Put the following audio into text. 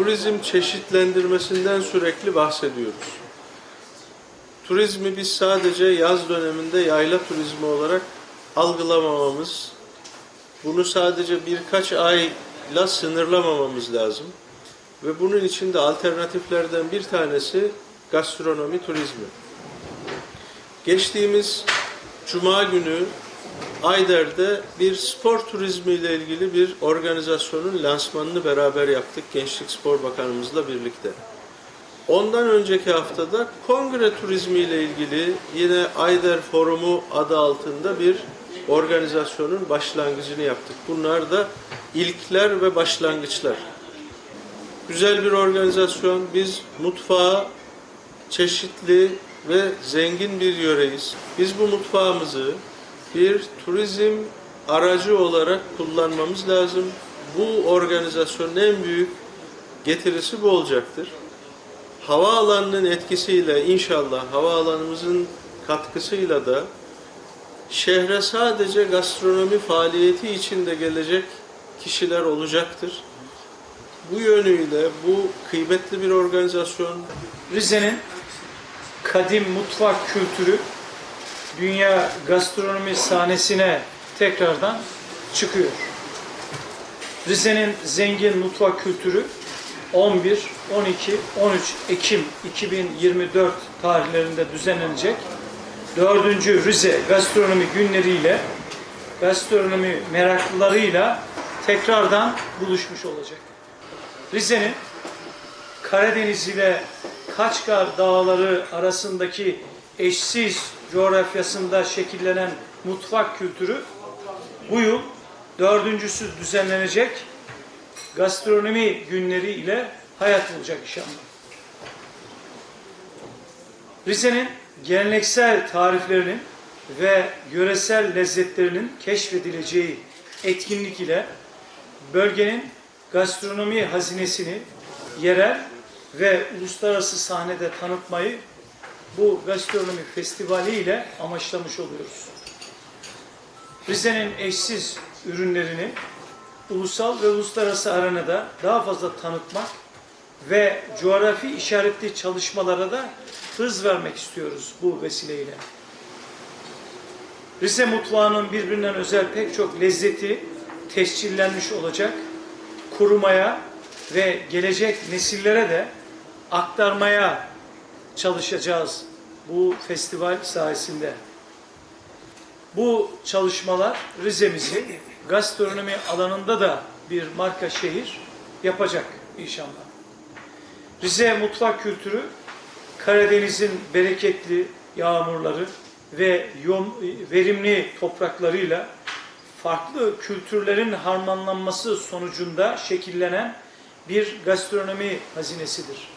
turizm çeşitlendirmesinden sürekli bahsediyoruz. Turizmi biz sadece yaz döneminde yayla turizmi olarak algılamamamız, bunu sadece birkaç ayla sınırlamamamız lazım. Ve bunun için de alternatiflerden bir tanesi gastronomi turizmi. Geçtiğimiz Cuma günü Ayder'de bir spor turizmi ile ilgili bir organizasyonun lansmanını beraber yaptık Gençlik Spor Bakanımızla birlikte. Ondan önceki haftada kongre turizmi ile ilgili yine Ayder Forumu adı altında bir organizasyonun başlangıcını yaptık. Bunlar da ilkler ve başlangıçlar. Güzel bir organizasyon. Biz mutfağı çeşitli ve zengin bir yöreyiz. Biz bu mutfağımızı bir turizm aracı olarak kullanmamız lazım. Bu organizasyonun en büyük getirisi bu olacaktır. Havaalanının etkisiyle inşallah havaalanımızın katkısıyla da şehre sadece gastronomi faaliyeti içinde gelecek kişiler olacaktır. Bu yönüyle bu kıymetli bir organizasyon Rize'nin kadim mutfak kültürü dünya gastronomi sahnesine tekrardan çıkıyor. Rize'nin zengin mutfak kültürü 11, 12, 13 Ekim 2024 tarihlerinde düzenlenecek 4. Rize Gastronomi Günleriyle gastronomi meraklılarıyla tekrardan buluşmuş olacak. Rize'nin Karadeniz ile Kaçkar Dağları arasındaki eşsiz coğrafyasında şekillenen mutfak kültürü bu yıl dördüncüsü düzenlenecek gastronomi günleri ile hayat bulacak inşallah. Rize'nin geleneksel tariflerinin ve yöresel lezzetlerinin keşfedileceği etkinlik ile bölgenin gastronomi hazinesini yerel ve uluslararası sahnede tanıtmayı bu gastronomi festivali ile amaçlamış oluyoruz. Rize'nin eşsiz ürünlerini ulusal ve uluslararası arenada daha fazla tanıtmak ve coğrafi işaretli çalışmalara da hız vermek istiyoruz bu vesileyle. Rize mutfağının birbirinden özel pek çok lezzeti tescillenmiş olacak, korumaya ve gelecek nesillere de aktarmaya çalışacağız bu festival sayesinde. Bu çalışmalar Rize'mizi gastronomi alanında da bir marka şehir yapacak inşallah. Rize mutfak kültürü Karadeniz'in bereketli yağmurları ve yom, verimli topraklarıyla farklı kültürlerin harmanlanması sonucunda şekillenen bir gastronomi hazinesidir.